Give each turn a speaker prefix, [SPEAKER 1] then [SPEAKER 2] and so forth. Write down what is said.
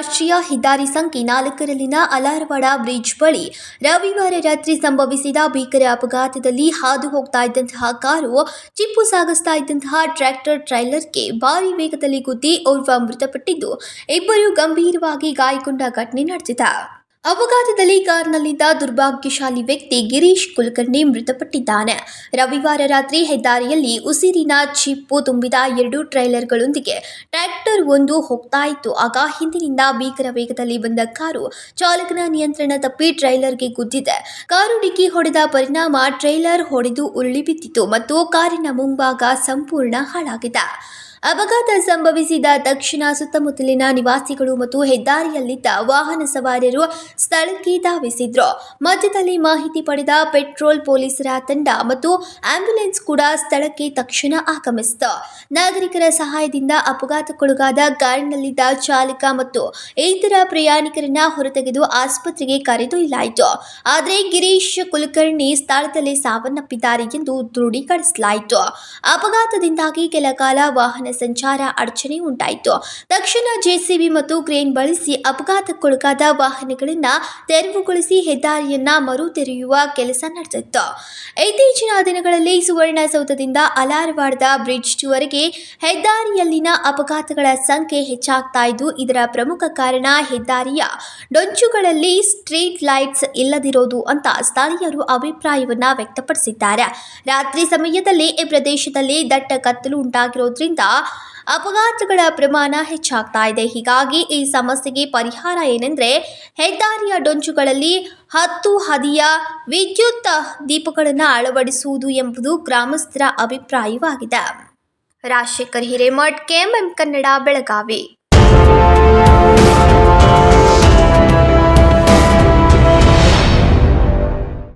[SPEAKER 1] ರಾಷ್ಟ್ರೀಯ ಹೆದ್ದಾರಿ ಸಂಖ್ಯೆ ನಾಲ್ಕರಲ್ಲಿನ ಅಲಾರವಾಡ ಬ್ರಿಡ್ಜ್ ಬಳಿ ರವಿವಾರ ರಾತ್ರಿ ಸಂಭವಿಸಿದ ಭೀಕರ ಅಪಘಾತದಲ್ಲಿ ಹಾದು ಹೋಗ್ತಾ ಇದ್ದಂತಹ ಕಾರು ಚಿಪ್ಪು ಸಾಗಿಸ್ತಾ ಇದ್ದಂತಹ ಟ್ರ್ಯಾಕ್ಟರ್ ಟ್ರೈಲರ್ಗೆ ಭಾರಿ ವೇಗದಲ್ಲಿ ಗುದ್ದಿ ಓರ್ವ ಮೃತಪಟ್ಟಿದ್ದು ಇಬ್ಬರು ಗಂಭೀರವಾಗಿ ಗಾಯಗೊಂಡ ಘಟನೆ ನಡೆದಿದೆ. ಅಪಘಾತದಲ್ಲಿ ಕಾರ್ನಲ್ಲಿದ್ದ ದುರ್ಭಾಗ್ಯಶಾಲಿ ವ್ಯಕ್ತಿ ಗಿರೀಶ್ ಕುಲಕರ್ಣಿ ಮೃತಪಟ್ಟಿದ್ದಾನೆ. ರವಿವಾರ ರಾತ್ರಿ ಹೆದ್ದಾರಿಯಲ್ಲಿ ಉಸಿರಿನ ಚಿಪ್ಪು ತುಂಬಿದ ಎರಡು ಟ್ರೈಲರ್ಗಳೊಂದಿಗೆ ಟ್ರ್ಯಾಕ್ಟರ್ ಒಂದು ಹೋಗ್ತಾ ಇತ್ತು. ಆಗ ಹಿಂದಿನಿಂದ ಭೀಕರ ವೇಗದಲ್ಲಿ ಬಂದ ಕಾರು ಚಾಲಕನ ನಿಯಂತ್ರಣ ತಪ್ಪಿ ಟ್ರೈಲರ್ಗೆ ಗುದ್ದಿದೆ. ಕಾರು ಡಿಕ್ಕಿ ಹೊಡೆದ ಪರಿಣಾಮ ಟ್ರೈಲರ್ ಹೊಡೆದು ಉರುಳಿ ಬಿದ್ದಿತು ಮತ್ತು ಕಾರಿನ ಮುಂಭಾಗ ಸಂಪೂರ್ಣ ಹಾಳಾಗಿದೆ. ಅಪಘಾತ ಸಂಭವಿಸಿದ ತಕ್ಷಣ ಸುತ್ತಮುತ್ತಲಿನ ನಿವಾಸಿಗಳು ಮತ್ತು ಹೆದ್ದಾರಿಯಲ್ಲಿದ್ದ ವಾಹನ ಸವಾರರು ಸ್ಥಳಕ್ಕೆ ಧಾವಿಸಿದ್ರು. ಮಧ್ಯದಲ್ಲಿ ಮಾಹಿತಿ ಪಡೆದ ಪೆಟ್ರೋಲ್ ಪೊಲೀಸರ ತಂಡ ಮತ್ತು ಆಂಬ್ಯುಲೆನ್ಸ್ ಕೂಡ ಸ್ಥಳಕ್ಕೆ ತಕ್ಷಣ ಆಗಮಿಸಿತು. ನಾಗರಿಕರ ಸಹಾಯದಿಂದ ಅಪಘಾತಕ್ಕೊಳಗಾದ ಕಾರಿನಲ್ಲಿದ್ದ ಚಾಲಕ ಮತ್ತು ಇತರ ಪ್ರಯಾಣಿಕರನ್ನ ಹೊರತೆಗೆದು ಆಸ್ಪತ್ರೆಗೆ ಕರೆದೊಯ್ಯಲಾಯಿತು. ಆದರೆ ಗಿರೀಶ್ ಕುಲಕರ್ಣಿ ಸ್ಥಳದಲ್ಲೇ ಸಾವನ್ನಪ್ಪಿದ್ದಾರೆ ಎಂದು ದೃಢೀಕರಿಸಲಾಯಿತು. ಅಪಘಾತದಿಂದಾಗಿ ಕೆಲ ಕಾಲ ವಾಹನ ಸಂಚಾರ ಅಡಚಣೆ ಉಂಟಾಯಿತು. ತಕ್ಷಣ ಜೆಸಿಬಿ ಮತ್ತು ಕ್ರೇನ್ ಬಳಸಿ ಅಪಘಾತಕ್ಕೊಳಗಾದ ವಾಹನಗಳನ್ನ ತೆರವುಗೊಳಿಸಿ ಹೆದ್ದಾರಿಯನ್ನ ಮರು ತೆರೆಯುವ ಕೆಲಸ ನಡೆದಿತ್ತು. ಇತ್ತೀಚಿನ ದಿನಗಳಲ್ಲಿ ಸುವರ್ಣಸೌಧದಿಂದ ಅಲಾರವಾಡದ ಬ್ರಿಡ್ಜ್ವರೆಗೆ ಹೆದ್ದಾರಿಯಲ್ಲಿನ ಅಪಘಾತಗಳ ಸಂಖ್ಯೆ ಹೆಚ್ಚಾಗ್ತಾ ಇದ್ದು, ಇದರ ಪ್ರಮುಖ ಕಾರಣ ಹೆದ್ದಾರಿಯ ಡೊಂಚುಗಳಲ್ಲಿ ಸ್ಟ್ರೀಟ್ ಲೈಟ್ಸ್ ಇಲ್ಲದಿರೋದು ಅಂತ ಸ್ಥಳೀಯರು ಅಭಿಪ್ರಾಯವನ್ನ ವ್ಯಕ್ತಪಡಿಸಿದ್ದಾರೆ. ರಾತ್ರಿ ಸಮಯದಲ್ಲಿ ಈ ಪ್ರದೇಶದಲ್ಲಿ ದಟ್ಟ ಕತ್ತಲು ಉಂಟಾಗಿರೋದ್ರಿಂದ ಅಪಘಾತಗಳ ಪ್ರಮಾಣ ಹೆಚ್ಚಾಗ್ತಾ ಇದೆ. ಹೀಗಾಗಿ ಈ ಸಮಸ್ಯೆಗೆ ಪರಿಹಾರ ಏನೆಂದರೆ, ಹೆದ್ದಾರಿಯ ಡೊಂಚುಗಳಲ್ಲಿ ಹತ್ತು ಹದಿಯ ವಿದ್ಯುತ್ ದೀಪಗಳನ್ನು ಅಳವಡಿಸುವುದು ಎಂಬುದು ಗ್ರಾಮಸ್ಥರ ಅಭಿಪ್ರಾಯವಾಗಿದೆ. ರಾಜಶೇಖರ್ ಹಿರೇಮಠ್, ಕೆಎಂಎಂ ಕನ್ನಡ, ಬೆಳಗಾವಿ.